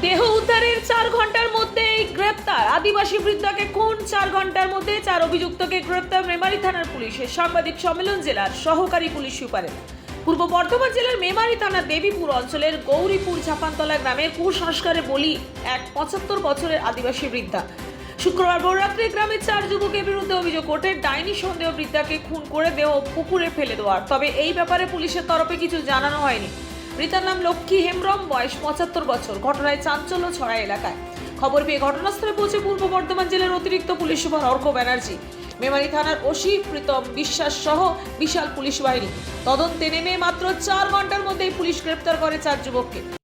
দেহ উদ্ধারের চার ঘণ্টার মধ্যেই গ্রেপ্তার। আদিবাসী বৃদ্ধাকে খুন চার ঘণ্টার মধ্যে চার অভিযুক্তকে গ্রেপ্তার? মেমারি থানার পুলিশের সাংবাদিক সম্মেলন জেলার সহকারী পুলিশ সুপারের পূর্ব বর্ধমান জেলার মেমারি থানার দেবীপুর অঞ্চলের গৌরীপুর ঝাপানতলা গ্রামের কুসংস্কারে বলি এক পঁচাত্তর বছরের আদিবাসী বৃদ্ধা। শুক্রবার ভোররাত্রে গ্রামের চার যুবকের বিরুদ্ধে অভিযোগ ওঠে, ডাইনি সন্দেহ বৃদ্ধাকে খুন করে দেহ পুকুরে ফেলে দেওয়ার। তবে এই ব্যাপারে পুলিশের তরফে কিছু জানানো হয়নি। মৃতার নাম লক্ষ্মী হেমব্রম, বয়স পঁচাত্তর বছর। ঘটনায় চাঞ্চল্য ছড়া এলাকায়। খবর পেয়ে ঘটনাস্থলে পৌঁছে পূর্ব বর্ধমান জেলার অতিরিক্ত পুলিশ সুপার অর্ক ব্যানার্জি, মেমারি থানার ওসি প্রীতম বিশ্বাস সহ বিশাল পুলিশ বাহিনী। তদন্তে নেমে মাত্র চার ঘণ্টার মধ্যেই পুলিশ গ্রেপ্তার করে চার যুবককে।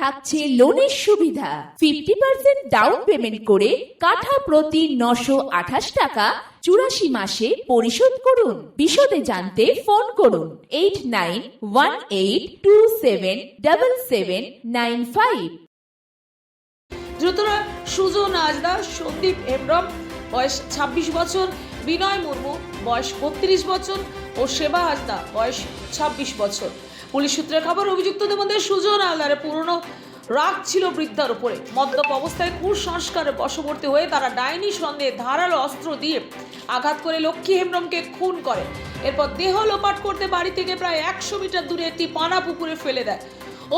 থাকছে লোনের সুবিধা। ফিফটি পার্সেন্ট ডাউন পেমেন্ট করে কাঠা প্রতি নশো আঠাশ টাকা চুরাশি মাসে পরিশোধ করুন। বিশদে জানতে ফোন করুন eight nine one eight two seven double seven nine five দ্রুতরা Sujan আজদা, Sandip Hembram, বয়স ছাব্বিশ বছর, বিনয় মুর্মু, বয়স বত্রিশ বছর ও সেবা হাজদা বয়স ছাব্বিশ বছর। পুলিশ সূত্রে খবর অভিযুক্তদের মধ্যে সুজন আলদারের পুরনো রাগ ছিল বৃদ্ধার উপরে। মদ্যপ অবস্থায় কুসংস্কারে বশবর্তী হয়ে তারা ডাইনি সন্দেহে ধারালো অস্ত্র দিয়ে আঘাত করে লক্ষ্মী হেমব্রমকে খুন করে। এরপর দেহ লোপাট করতে বাড়ি থেকে প্রায় একশো মিটার দূরে একটি পানা পুকুরে ফেলে দেয়।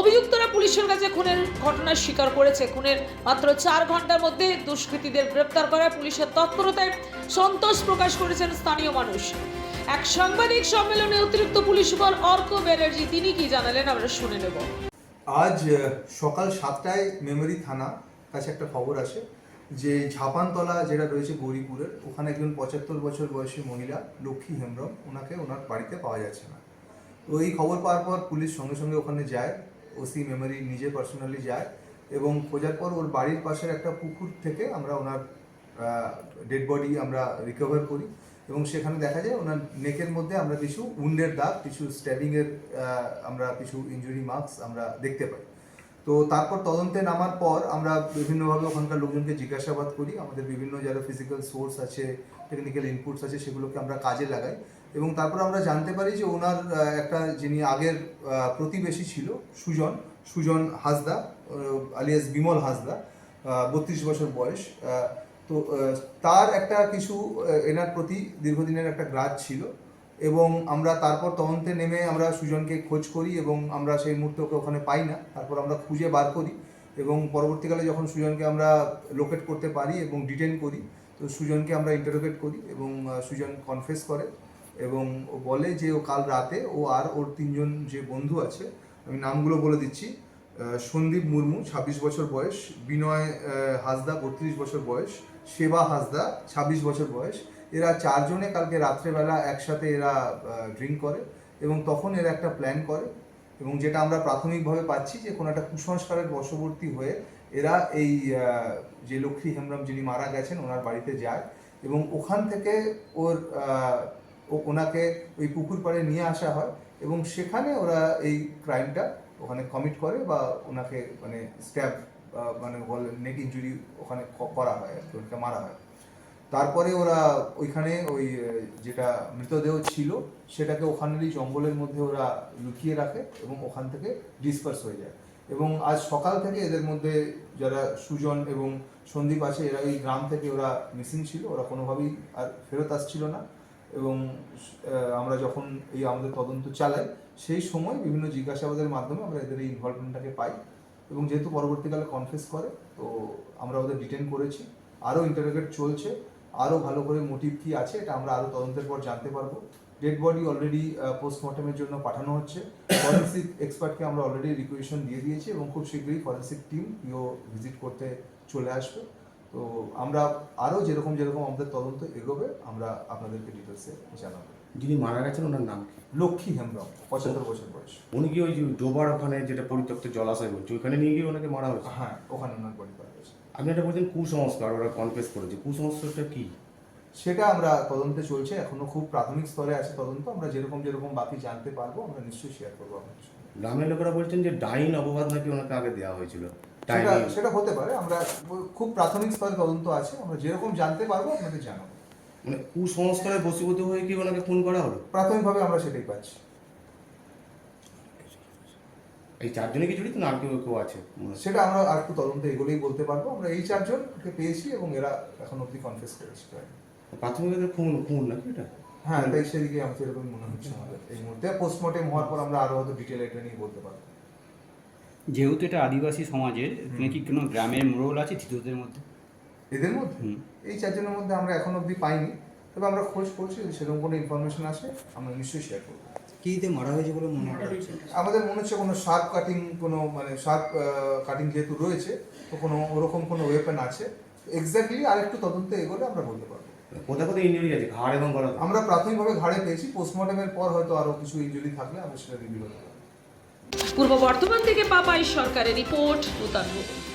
অভিযুক্তরা পুলিশের কাছে খুনের ঘটনার স্বীকার করেছে। খুনের মাত্র চার ঘণ্টার মধ্যে দুষ্কৃতীদের গ্রেপ্তার করায় পুলিশের তৎপরতায় সন্তোষ প্রকাশ করেছেন স্থানীয় মানুষ। এক সাংবাদিক সম্মেলনে অতিরিক্ত পুলিশ সুপার অর্ক ব্যানার্জি, তিনি কি জানালেন? আমরা শুনে নেব। আজ সকাল সাতটায় মেমরি থানা কাছে একটা খবর আসে যে ঝাপানতলা যেটা রয়েছে গৌরীপুরের, ওখানে একজন পঁচাত্তর বছর বয়সী মহিলা, লক্ষ্মী হেমব্রম, ওনাকে ওনার বাড়িতে পাওয়া যাচ্ছে না। তো এই খবর পাওয়ার পর পুলিশ সঙ্গে সঙ্গে ওখানে যায়, ওসি মেমরি নিজে পার্সোনালি যায় এবং খোঁজার পর ওর বাড়ির পাশের একটা পুকুর থেকে আমরা ওনার ডেড বডি আমরা রিকভার করি। এবং সেখানে দেখা যায় ওনার নেকের মধ্যে আমরা কিছু উন্ডের দাগ, কিছু স্ট্যাবিংয়ের আমরা কিছু ইঞ্জুরি মার্কস আমরা দেখতে পাই। তো তারপর তদন্তে নামার পর আমরা বিভিন্নভাবে ওখানকার লোকজনকে জিজ্ঞাসাবাদ করি। আমাদের বিভিন্ন যারা ফিজিক্যাল সোর্স আছে টেকনিক্যাল ইনপুটস আছে, সেগুলোকে আমরা কাজে লাগাই এবং তারপর আমরা জানতে পারি যে ওনার একটা যিনি আগের প্রতিবেশী ছিল, সুজন সুজন হাসদা আলিয়াস বিমল হাসদা বত্রিশ বছর বয়স তো তার একটা কিছু এনার প্রতি দীর্ঘদিনের একটা গ্রাজ ছিল এবং আমরা তারপর তদন্তে নেমে আমরা সুজনকে খোঁজ করি এবং আমরা সেই মুহূর্তে ওকে ওখানে পাই না। তারপর আমরা খুঁজে বার করি এবং পরবর্তীকালে যখন সুজনকে আমরা লোকেট করতে পারি এবং ডিটেন করি, তো সুজনকে আমরা ইন্টারোগেট করি এবং সুজন কনফেস করে এবং ও বলে যে ও কাল রাতে ও আর ওর তিনজন যে বন্ধু আছে, আমি নামগুলো বলে দিচ্ছি সন্দীপ মুর্মু, ছাব্বিশ বছর বয়স, বিনয় হাসদা, বত্রিশ বছর বয়স সেবা হাসদা ছাব্বিশ বছর বয়স। এরা চারজনে কালকে রাত্রেবেলা একসাথে এরা ড্রিঙ্ক করে এবং তখন এরা একটা প্ল্যান করে এবং যেটা আমরা প্রাথমিকভাবে পাচ্ছি যে কোনো একটা কুসংস্কারের বশবর্তী হয়ে এরা এই যে লক্ষ্মী হেমব্রম যিনি মারা গেছেন, ওনার বাড়িতে যায় এবং ওখান থেকে ওর ওনাকে ওই পুকুর পাড়ে নিয়ে আসা হয় এবং সেখানে ওরা এই ক্রাইমটা ওখানে কমিট করে বা ওনাকে মানে স্ট্যাব মানে বলে নেক ইঞ্জুরি ওখানে করা হয় আর কি মারা হয়। তারপরে ওরা ওইখানে ওই যেটা মৃতদেহ ছিল, সেটাকে ওখানেরই জঙ্গলের মধ্যে ওরা লুকিয়ে রাখে এবং ওখান থেকে ডিসপার্স হয়ে যায়। এবং আজ সকাল থেকে এদের মধ্যে যারা সুজন এবং সন্দীপ আছে, এরা এই গ্রাম থেকে ওরা মিসিং ছিল, ওরা কোনোভাবেই আর ফেরত আসছিল না। এবং আমরা যখন এই আমাদের তদন্ত চালাই, সেই সময় বিভিন্ন জিজ্ঞাসাবাদের মাধ্যমে আমরা এদের এই ইনভলভমেন্টটাকে পাই। এবং যেহেতু পরবর্তীকালে কনফেস করে, তো আমরা ওদের ডিটেন করেছি। আরও ইন্টারোগেট চলছে, আরও ভালো করে মোটিভ কী আছে এটা আমরা আরও তদন্তের পর জানতে পারব। ডেড বডি অলরেডি পোস্টমর্টমের জন্য পাঠানো হচ্ছে। ফরেন্সিক এক্সপার্টকে আমরা অলরেডি রিকুয়েশন দিয়ে দিয়েছি এবং খুব শীঘ্রই ফরেন্সিক টিম ইও ভিজিট করতে চলে আসবে। তো আমরা আরও যেরকম যেরকম আমাদের তদন্ত এগোবে, আমরা আপনাদেরকে ডিটেলসে জানাব। যিনি মারা গেছেন ওনার নাম কি? লক্ষ্মী হেমব্রম পঁচাত্তর বছর বয়স। উনি কি ওই যে ডোবার ওখানে যেটা পরিত্যক্ত জলাশয় বলছে ওইখানে নিয়ে গিয়ে ওনাকে মারা হয়েছে? হ্যাঁ ওখানে ওনার বডি পাওয়া গেছে আপনি এটা বলছেন কুসংস্কার ওরা কনফেস করেছে। কুসংস্কারটা কি? সেটা আমরা তদন্তে চলছে এখনও খুব প্রাথমিক স্তরে আছে তদন্ত। আমরা যেরকম যেরকম বাকি জানতে পারব আমরা নিশ্চয়ই শেয়ার করব আপনার। গ্রামের লোকেরা বলছেন যে ডাইন অপবাদ নাকি ওনাকে আগে দেওয়া হয়েছিল। সেটা সেটা হতে পারে আমরা খুব প্রাথমিক স্তরে তদন্ত আছে আমরা যেরকম জানতে পারব আপনাদের জানাব। মানে কুসংস্কারে বসীভূত হয়ে কি ওনাকে খুন করা হলো? প্রাথমিকভাবে আমরা সেটাই পাচ্ছি। এই চারজনে কি জড়িত? না আর কেউ কেউ আছে? সেটা আমরা আর একটু তদন্তে এগুলোই বলতে পারব। আমরা এই চারজনকে পেয়েছি এবং এরা এখন অব্দি কনফেস করেছে প্রাথমিক খুন খুন নাকি এটা? হ্যাঁ তাই সেদিকে আমাদের এরকম মনে হচ্ছে আমাদের এই মুহূর্তে। পোস্টমর্টেম হওয়ার পর আমরা আরও হয়তো ডিটেল এটা নিয়ে বলতে পারব। যেহেতু এটা আদিবাসী সমাজের কি কোনো গ্রামের মোড়ল আছে ধৃতদের মধ্যে? এদের মধ্যে? এই চারজনের মধ্যে আমরা এখন অব্দি পাইনি। তবে আমরা খোঁজ করছি যদি সেরকম কোনো ইনফরমেশন আসে আমরা নিশ্চয়ই শেয়ার করব। কি দিয়ে মারা হয়েছে বলে মনে করা হচ্ছে আমাদের মনে হচ্ছে কোনো শার্প কাটিং কোনো মানে শার্প কাটিং যেহেতু রয়েছে তো কোনো ওরকম কোনো ওয়েপেন আছে। এক্স্যাক্টলি আর একটু তদন্তে এগোলে আমরা বলতে পারব। কোথায় কোথায় ইঞ্জুরি আছে? ঘাড় এবং গলা আমরা প্রাথমিকভাবে ঘাড়ে পেয়েছি। পোস্টমর্টমের পর হয়তো আরও কিছু ইনজুরি থাকলে আমরা সেটা রিভিউ করতে পারব। পূর্ব বর্ধমান থেকে পাপাই সরকারের রিপোর্ট ভূমি